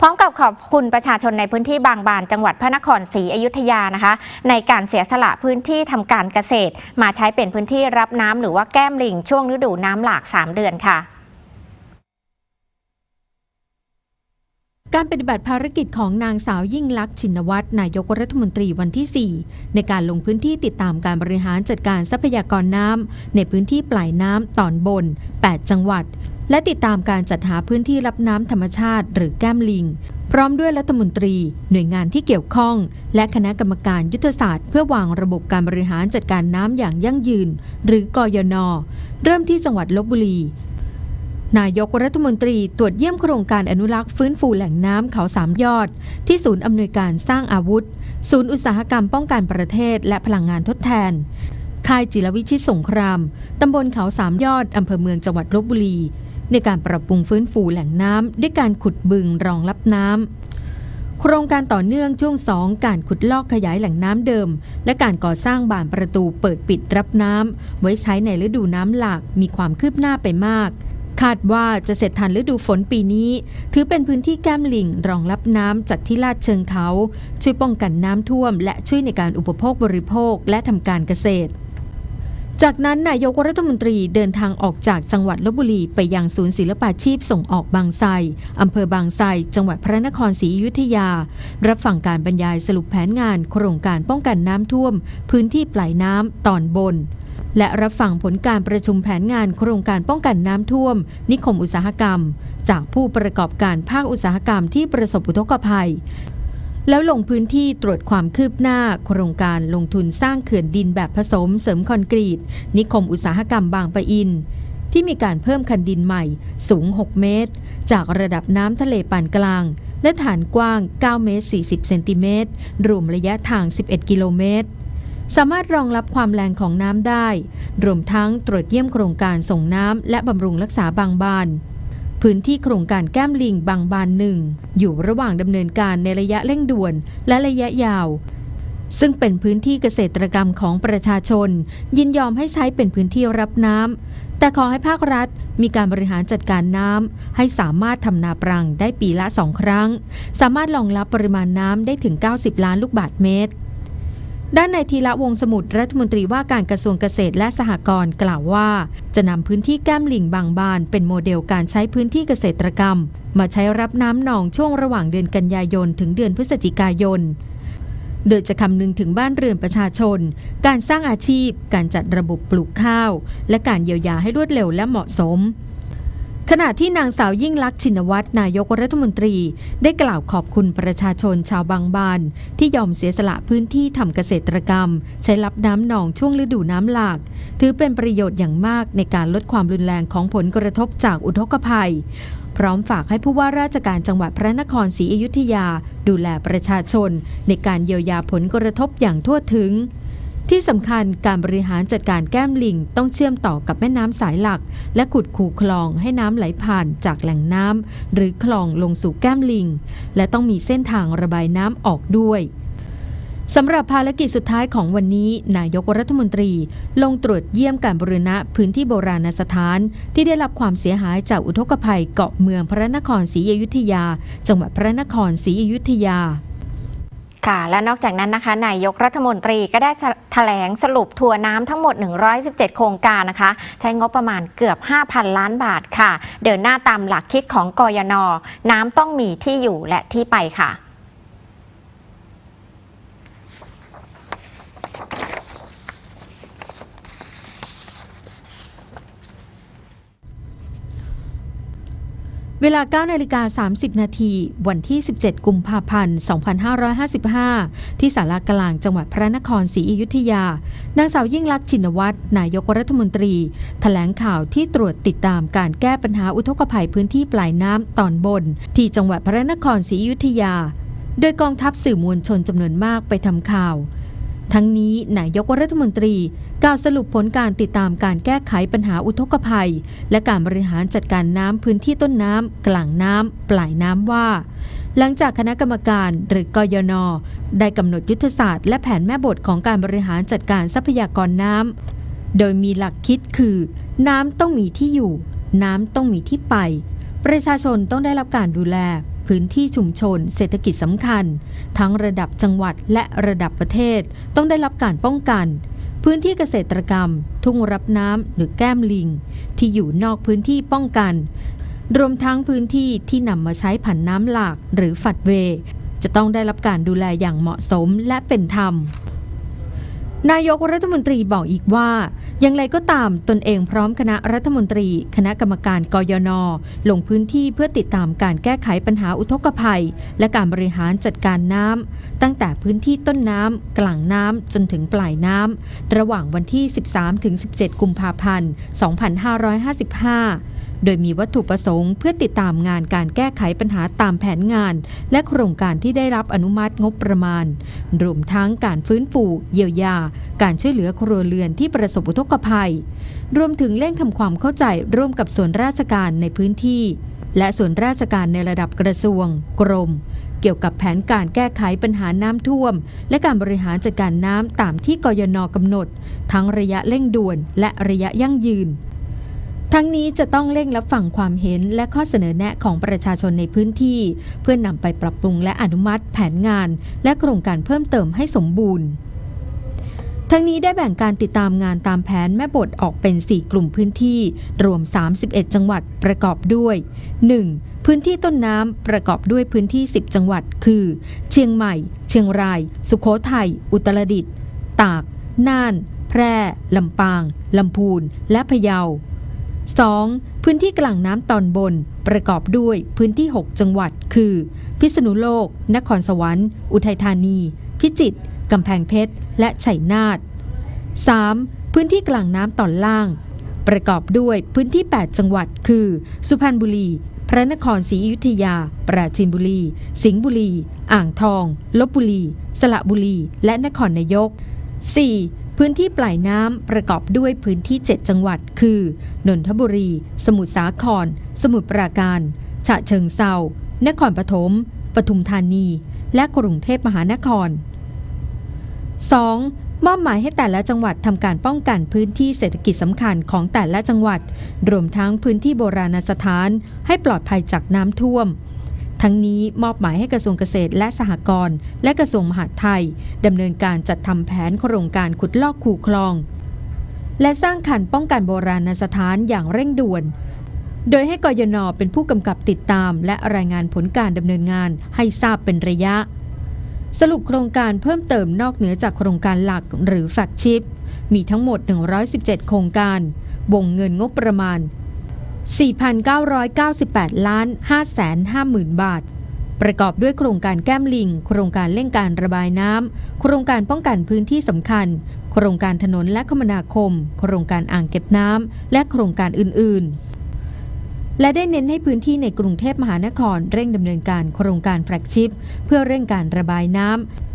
พร้อมกับขอบคุณประชาชนในพื้นที่บางบานจังหวัดพระนครศรีอยุธยานะคะ ในการเสียสละพื้นที่ทำการเกษตร มาใช้เป็นพื้นที่รับน้ำหรือว่าแก้มลิงช่วงฤดูน้ำหลาก 3 เดือนค่ะการปฏิบัติภารกิจของนางสาวยิ่งลักษณ์ชินวัตรนายกรัฐมนตรีวันที่ 4 ในการลงพื้นที่ติดตามการบริหารจัดการทรัพยากรน้ำในพื้นที่ปลายน้ำตอนบน 8 จังหวัด และติดตามการจัดหาพื้นที่รับน้ำธรรมชาติหรือแก้มลิง พร้อมด้วยรัฐมนตรี หน่วยงานที่เกี่ยวข้อง และคณะกรรมการยุทธศาสตร์ เพื่อวางระบบการบริหารจัดการน้ำอย่างยั่งยืน หรือกยน เริ่มที่จังหวัดลบบุรี นายกรัฐมนตรีตรวจเยี่ยมโครงการอนุรักษ์ฟื้นฟูแหล่งน้ำเขาสามยอด ที่ศูนย์อำนวยการสร้างอาวุธ ศูนย์อุตสาหกรรมป้องกันประเทศ และพลังงานทดแทนค่ายจิรวิชิตสงคราม ตำบลเขาสามยอด อำเภอเมืองจังหวัดลบบุรี ในการปรับปรุงฟื้นฟูแหล่งน้ำด้วยการขุดบึงรองรับน้ำ โครงการต่อเนื่องช่วง 2 การขุดลอกขยายแหล่งน้ำเดิม และการก่อสร้างบานประตูเปิดปิดรับน้ำไว้ใช้ในฤดูน้ำหลากมีความคืบหน้าไปมากคาดว่าจะเสร็จทันฤดูฝนปีนี้ ถือเป็นพื้นที่แก้มลิงรองรับน้ำจากที่ลาดเชิงเขา ช่วยป้องกันน้ำท่วม และช่วยในการอุปโภคบริโภคและทำการเกษตร จากนั้นนายกรัฐมนตรีเดินทางออกจากจังหวัดลบบุรีไปยังศูนย์ศิลปาชีพส่งออกบางไทรอำเภอบางไทรจังหวัดพระนครศรีอยุธยา รับฟังการบรรยายสรุปแผนงานโครงการป้องกันน้ำท่วม พื้นที่ปลายน้ำตอนบน และรับฟังผลการประชุมแผนงานโครงการป้องกันน้ำท่วม นิคมอุตสาหกรรม จากผู้ประกอบการภาคอุตสาหกรรมที่ประสบอุทกภัย แล้วลงพื้นที่ตรวจความคืบหน้า โครงการลงทุนสร้างเขื่อนดินแบบผสมเสริมคอนกรีต นิคมอุตสาหกรรมบางปะอิน ที่มีการเพิ่มคันดินใหม่สูง 6 เมตร จากระดับน้ำทะเลปานกลาง และฐานกว้าง 9 เมตร 40 เซนติเมตร รวมระยะทาง 11 กิโลเมตรสามารถรองรับความแรงของน้ำได้ รวมทั้งตรวจเยี่ยมโครงการส่งน้ำและบำรุงรักษาบางบาน พื้นที่โครงการแก้มลิงบางบานหนึ่งอยู่ระหว่างดำเนินการในระยะเร่งด่วนและระยะยาว ซึ่งเป็นพื้นที่เกษตรกรรมของประชาชน ยินยอมให้ใช้เป็นพื้นที่รับน้ำแต่ขอให้ภาครัฐมีการบริหารจัดการน้ำให้สามารถทำนาปรังได้ปีละสองครั้ง สามารถรองรับปริมาณน้ำได้ถึง 90 ล้านลูกบาศก์เมตร ด้านในทีละวงสมุทรรัฐมนตรีว่าการกระทรวงเกษตรและสหกรณ์กล่าวว่า จะนำพื้นที่แก้มลิงบางบาน เป็นโมเดลการใช้พื้นที่เกษตรกรรม มาใช้รับน้ำหนองช่วงระหว่างเดือนกันยายนถึงเดือนพฤศจิกายน โดยจะคำนึงถึงบ้านเรือนประชาชน การสร้างอาชีพ การจัดระบบปลูกข้าว และการเยียวยาให้รวดเร็วและเหมาะสม ขณะที่นางสาวยิ่งลักษณ์ชินวัตรนายกรัฐมนตรี ได้กล่าวขอบคุณประชาชนชาวบางบาน ที่ยอมเสียสละพื้นที่ทำเกษตรกรรม ใช้รับน้ำหนองช่วงฤดูน้ำหลาก ถือเป็นประโยชน์อย่างมากในการลดความรุนแรงของผลกระทบจากอุทกภัย พร้อมฝากให้ผู้ว่าราชการจังหวัดพระนครศรีอยุธยา ดูแลประชาชน ในการเยียวยาผลกระทบอย่างทั่วถึง ที่สำคัญการบริหารจัดการแก้มลิงต้องเชื่อมต่อกับแม่น้ำสายหลัก และขุดคูคลองให้น้ำไหลผ่านจากแหล่งน้ำหรือคลองลงสู่แก้มลิง และต้องมีเส้นทางระบายน้ำออกด้วยสำหรับภารกิจสุดท้ายของวันนี้ นายกรัฐมนตรี ลงตรวจเยี่ยมการบริณะพื้นที่โบราณสถาน ที่ได้รับความเสียหายจากอุทกภัยเกาะเมืองพระนครศรีอยุธยา จังหวัดพระนครศรีอยุธยา ค่ะ และนอกจากนั้นนะคะนายกรัฐมนตรีก็ได้แถลงสรุปทัวร์น้ำทั้งหมด 117 โครงการนะคะ ใช้งบประมาณเกือบ 5,000 ล้านบาทค่ะ เดินหน้าตามหลักคิดของกยน น้ำต้องมีที่อยู่และที่ไปค่ะ เวลา9นาฬิกา30 นาที วันที่ 17 กุมภาพันธ์ 2555 ที่ศาลากลางจังหวัดพระนครศรีอยุธยา นางสาวยิ่งลักษณ์ชินวัตร นายกรัฐมนตรีแถลงข่าวที่ตรวจติดตามการแก้ปัญหาอุทกภัยพื้นที่ปลายน้ำตอนบน ที่จังหวัดพระนครศรีอยุธยา โดยกองทัพสื่อมวลชนจำนวนมากไปทำข่าว ทั้งนี้นายกรัฐมนตรีกล่าวสรุปผลการติดตามการแก้ไขปัญหาอุทกภัย และการบริหารจัดการน้ำพื้นที่ต้นน้ำกลางน้ำปลายน้ำว่า หลังจากคณะกรรมการหรือกยน ได้กำหนดยุทธศาสตร์และแผนแม่บทของการบริหารจัดการทรัพยากรน้ำโดยมีหลักคิดคือ น้ำต้องมีที่อยู่ น้ำต้องมีที่ไป ประชาชนต้องได้รับการดูแล พื้นที่ชุมชน เศรษฐกิจสำคัญ ทั้งระดับจังหวัดและระดับประเทศต้องได้รับการป้องกัน พื้นที่เกษตรกรรม ทุ่งรับน้ำหรือแก้มลิง ที่อยู่นอกพื้นที่ป้องกัน รวมทั้งพื้นที่ที่นำมาใช้ผันน้ำหลากหรือฝัดเว จะต้องได้รับการดูแลอย่างเหมาะสมและเป็นธรรมนายกรัฐมนตรีบอกอีกว่า อย่างไรก็ตามตนเองพร้อมคณะรัฐมนตรี คณะกรรมการกยน ลงพื้นที่เพื่อติดตามการแก้ไขปัญหาอุทกภัย และการบริหารจัดการน้ำตั้งแต่พื้นที่ต้นน้ำกลางน้ำจนถึงปลายน้ำระหว่างวันที่ 13-17 กุมภาพันธ์ 2555 โดยมีวัตถุประสงค์เพื่อติดตามงานการแก้ไขปัญหาตามแผนงาน และโครงการที่ได้รับอนุมัติงบประมาณ รวมทั้งการฟื้นฟู เยียวยา การช่วยเหลือครัวเรือนที่ประสบอุทกภัย รวมถึงเร่งทำความเข้าใจร่วมกับส่วนราชการในพื้นที่ และส่วนราชการในระดับกระทรวง กรมเกี่ยวกับแผนการแก้ไขปัญหาน้ำท่วม และการบริหารจัดการน้ำตามที่กยนกำหนด ทั้งระยะเร่งด่วนและระยะยั่งยืน ทั้งนี้จะต้องเร่งรับฟังความเห็นและข้อเสนอแนะของประชาชนในพื้นที่ เพื่อนนำไปปรับปรุงและอนุมัติแผนงาน และโครงการเพิ่มเติมให้สมบูรณ์ทั้งนี้ได้แบ่งการติดตามงานตามแผนแม่บทออกเป็น 4 กลุ่มพื้นที่ รวม 31 จังหวัดประกอบด้วย 1. พื้นที่ต้นน้ำประกอบด้วยพื้นที่ 10 จังหวัด คือ เชียงใหม่ เชียงราย สุโขทัย อุตรดิตถ์ ตาก น่าน แพร่ ลำปาง ลำพูน และพะเยา 2. พื้นที่กลางน้ำตอนบน ประกอบด้วยพื้นที่ 6 จังหวัด คือ พิษณุโลก นครสวรรค์ อุทัยธานี พิจิตรกำแพงเพชร และชัยนาท 3. พื้นที่กลางน้ำตอนล่าง ประกอบด้วยพื้นที่ 8 จังหวัด คือ สุพรรณบุรี พระนครศรีอยุธยา ปราจีนบุรี สิงห์บุรี อ่างทอง ลบบุรี สระบุรี และนครนายก 4. พื้นที่ปลายน้ำประกอบด้วยพื้นที่ 7 จังหวัด คือนนทบุรี สมุทรสาคร สมุทรปราการ ฉะเชิงเซานครปฐม ปทุมธานี และกรุงเทพมหานคร 2. มอบหมายให้แต่ละจังหวัดทำการป้องกันพื้นที่เศรษฐกิจสำคัญของแต่ละจังหวัด รวมทั้งพื้นที่โบราณสถาน ให้ปลอดภัยจากน้ำท่วม ทั้งนี้มอบหมายให้กระทรวงเกษตรและสหกรณ์และกระทรวงมหาดไทยดำเนินการจัดทำแผนโครงการขุดลอกคูคลอง และสร้างขันป้องกันโบราณสถานอย่างเร่งด่วน โดยให้กยนเป็นผู้กำกับติดตาม และรายงานผลการดำเนินงานให้ทราบเป็นระยะ สรุปโครงการเพิ่มเติมนอกเหนือจากโครงการหลักหรือแฟกชิปมีทั้งหมด 117 โครงการวงเงินงบประมาณ 4,998 ล้าน 550,000 บาท ประกอบด้วยโครงการแก้มลิง โครงการเร่งการระบายน้ำ โครงการป้องกันพื้นที่สำคัญ โครงการถนนและคมนาคม โครงการอ่างเก็บน้ำ และโครงการอื่น ๆ และได้เน้นให้พื้นที่ในกรุงเทพมหานครเร่งดำเนินการโครงการแฟลกชิพเพื่อเร่งการระบายน้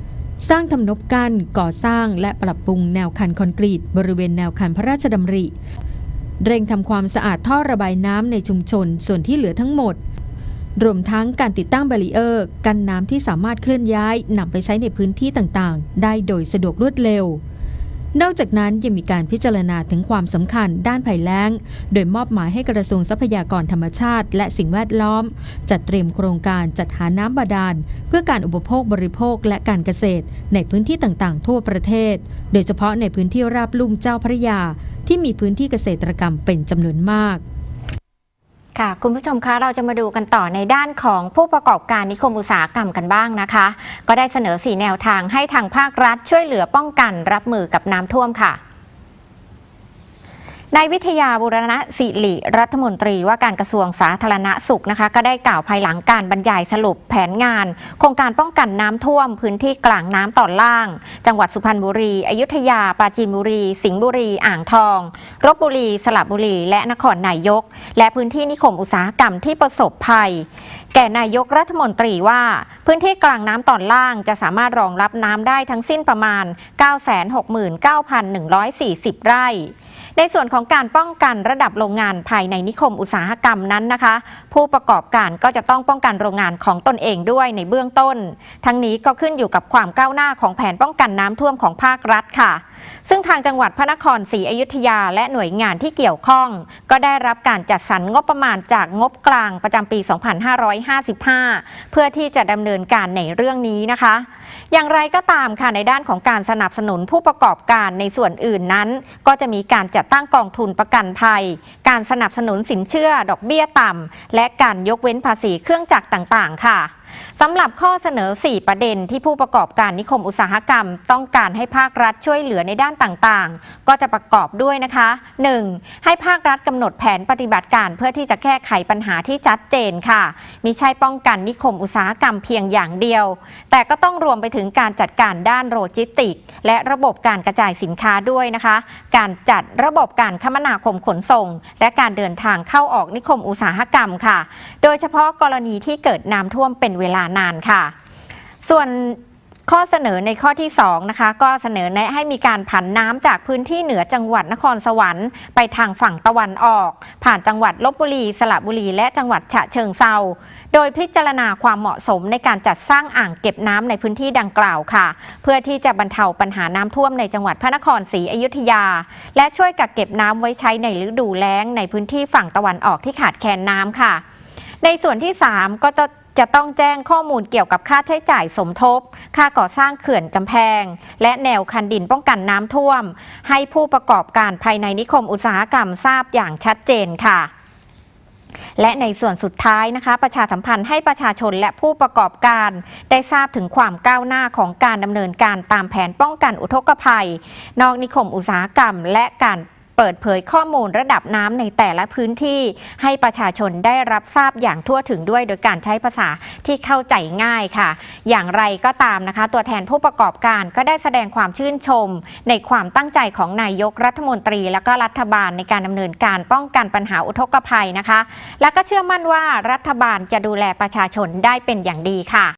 ำสร้างทำนบกั้นก่อสร้างและปรับปรุงแนวคันคอนกรีต บริเวณแนวคันพระราชดำริ เร่งทำความสะอาดท่อระบายน้ำในชุมชนส่วนที่เหลือทั้งหมด รวมทั้งการติดตั้งแบรีเออร์กันน้ำที่สามารถเคลื่อนย้ายนำไปใช้ในพื้นที่ต่างๆ ได้โดยสะดวกรวดเร็วนอกจากนั้นยังมีการพิจารณาถึงความสำคัญด้านภัยแล้ง โดยมอบหมายให้กระทรวงทรัพยากรธรรมชาติ และสิ่งแวดล้อม จัดเตรียมโครงการจัดหาน้ำบาดาล เพื่อการอุปโภคบริโภคและการเกษตร ในพื้นที่ต่างๆ ทั่วประเทศ โดยเฉพาะในพื้นที่ราบลุ่มเจ้าพระยา ที่มีพื้นที่เกษตรกรรมเป็นจำนวนมากค่ะคุณผู้ชมคะเราจะมาดูกันต่อในด้านของผู้ประกอบการนิคมอุตสาหกรรมกันบ้างนะคะ ก็ได้เสนอสีแนวทางให้ทางภาครัฐช่วยเหลือป้องกันรับมือกับน้ำท่วมค่ะ นายวิทยาบุรณะสิริรัฐมนตรีว่าการกระทรวงสาธารณสุขนะคะ ก็ได้กล่าวภายหลังการบรรยายสรุปแผนงาน โครงการป้องกันน้ำท่วมพื้นที่กลางน้ำตอนล่าง จังหวัดสุพรรณบุรี อยุธยา ปราจีนบุรี สิงห์บุรี อ่างทองลบบุรี สระบุรี และนครนายก และพื้นที่นิคมอุตสาหกรรมที่ประสบภัย แก่นายกรัฐมนตรีว่าพื้นที่กลางน้ำตอนล่างจะสามารถรองรับน้ำได้ทั้งสิ้นประมาณ 969,140 ไร่ ในส่วนของการป้องกันระดับโรงงานภายในนิคมอุตสาหกรรมนั้นนะคะ ผู้ประกอบการก็จะต้องป้องกันโรงงานของตนเองด้วยในเบื้องต้น ทั้งนี้ก็ขึ้นอยู่กับความก้าวหน้าของแผนป้องกันน้ำท่วมของภาครัฐค่ะ ซึ่งทางจังหวัดพระนครศรีอยุธยาและหน่วยงานที่เกี่ยวข้อง ก็ได้รับการจัดสรรงบประมาณจากงบกลางประจำปี 2555 เพื่อที่จะดำเนินการในเรื่องนี้นะคะ อย่างไรก็ตามค่ะในด้านของการสนับสนุนผู้ประกอบการในส่วนอื่นนั้น ก็จะมีการจัดตั้งกองทุนประกันภัย การสนับสนุนสินเชื่อดอกเบี้ยต่ำและการยกเว้นภาษีเครื่องจักรต่าง ๆ ค่ะ สำหรับข้อเสนอ 4 ประเด็นที่ผู้ประกอบการนิคมอุตสาหกรรม ต้องการให้ภาครัฐช่วยเหลือในด้านต่างๆ ก็จะประกอบด้วยนะคะ 1. ให้ภาครัฐกำหนดแผนปฏิบัติการเพื่อที่จะแก้ไขปัญหาที่ชัดเจนค่ะมิใช่ป้องกันนิคมอุตสาหกรรมเพียงอย่างเดียว แต่ก็ต้องรวมไปถึงการจัดการด้านโลจิสติก และระบบการกระจายสินค้าด้วยนะคะ การจัดระบบการคมนาคมขนส่ง และการเดินทางเข้าออกนิคมอุตสาหกรรมค่ะ โดยเฉพาะกรณีที่เกิดน้ำท่วมเป็นเวลานานค่ะ ส่วนข้อเสนอในข้อที่ 2 นะคะ ก็เสนอแนะให้มีการผันน้ำจากพื้นที่เหนือจังหวัดนครสวรรค์ ไปทางฝั่งตะวันออก ผ่านจังหวัดลบบุรี สระบุรี และจังหวัดฉะเชิงเซาโดยพิจารณาความเหมาะสมในการจัดสร้างอ่างเก็บน้ำในพื้นที่ดังกล่าวค่ะ เพื่อที่จะบรรเทาปัญหาน้ำท่วมในจังหวัดพระนครศรีอยุธยา และช่วยกักเก็บน้ำไว้ใช้ในฤดูแล้งในพื้นที่ฝั่งตะวันออกที่ขาดแคลนน้ำค่ะ ในส่วนที่ 3 ก็จะ จะต้องแจ้งข้อมูลเกี่ยวกับค่าใช้จ่ายสมทบ ค่าก่อสร้างเขื่อนกำแพง และแนวคันดินป้องกันน้ำท่วม ให้ผู้ประกอบการภายในนิคมอุตสาหกรรมทราบอย่างชัดเจนค่ะและในส่วนสุดท้ายนะคะ ประชาสัมพันธ์ให้ประชาชนและผู้ประกอบการ ได้ทราบถึงความก้าวหน้าของการดำเนินการตามแผนป้องกันอุทกภัย นอกนิคมอุตสาหกรรม และการ เปิดเผยข้อมูลระดับน้ำในแต่ละพื้นที่ ให้ประชาชนได้รับทราบอย่างทั่วถึงด้วย โดยการใช้ภาษาที่เข้าใจง่ายค่ะ อย่างไรก็ตามนะคะ ตัวแทนผู้ประกอบการก็ได้แสดงความชื่นชม ในความตั้งใจของนายกรัฐมนตรี และก็รัฐบาลในการดำเนินการป้องกันปัญหาอุทกภัยนะคะ และก็เชื่อมั่นว่ารัฐบาลจะดูแลประชาชนได้เป็นอย่างดีค่ะ